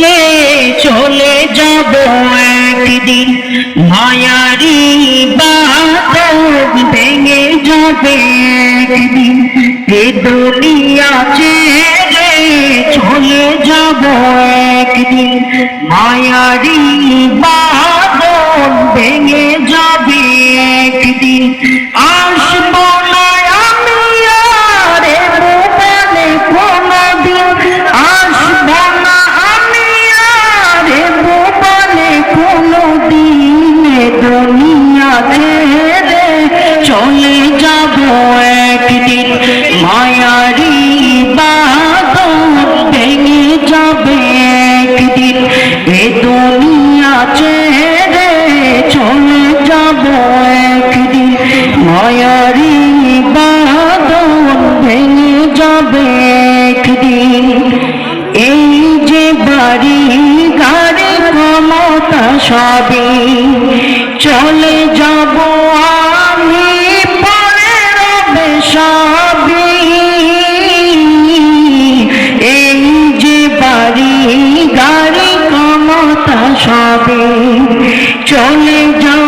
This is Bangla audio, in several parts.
রে চলে যাব একদিন। মায়ারি বাদল ভেঙে যাবে একদিন। এ দুনিয়া ছেড়ে চলে যাব একদিন। মায়ারি বাদল ভেঙে যাবে একদিন। ছেড়ে চলে যাব একদিন। মায়ারি বাদল ভেঙে যাবে একদিন। এ দুনিয়া ছেড়ে চলে যাব একদিন। মায়ারি বাদল ভেঙে যাবে একদিন। এই যে বাড়ি সবই চলে যাব আমি পরে সবই এই যে বাড়ি গাড়ি ক্ষমতা সবই চলে যাব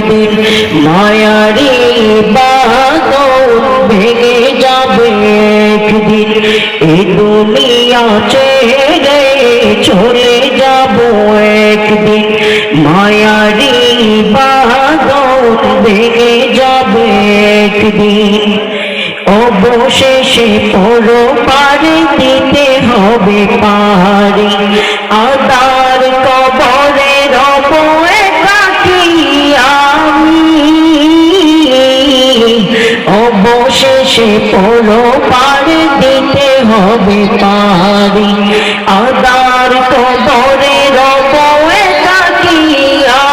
একদিন মায়ারি বাদল ভেঙে যাবে একদিন। এ দুনিয়া ছেড়ে চলে যাব একদিন। মায়ারি বাদল ভেঙে যাবে একদিন। অবশেষে পরো পারে দিতে হবে পারি অবশেষে পরো পারে দিতে হবে পারি। আদার কবরে রব একাকি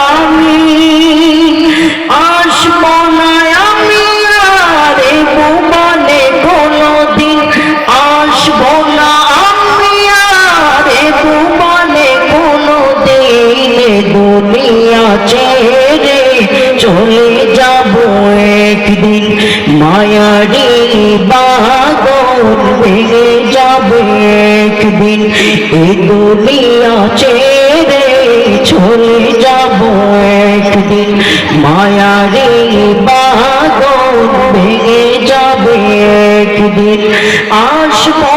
আমি। আসব না আমি আর ভুবনে কোনদিন। আসব না আমি আর ভুবনে কোনদিন। এ দুনিয়া চলে যাব একদিন। এ দুনিয়া ছেড়ে চলে যাব একদিন। মায়ারি বাদল ভেঙে যাবে একদিন। আসব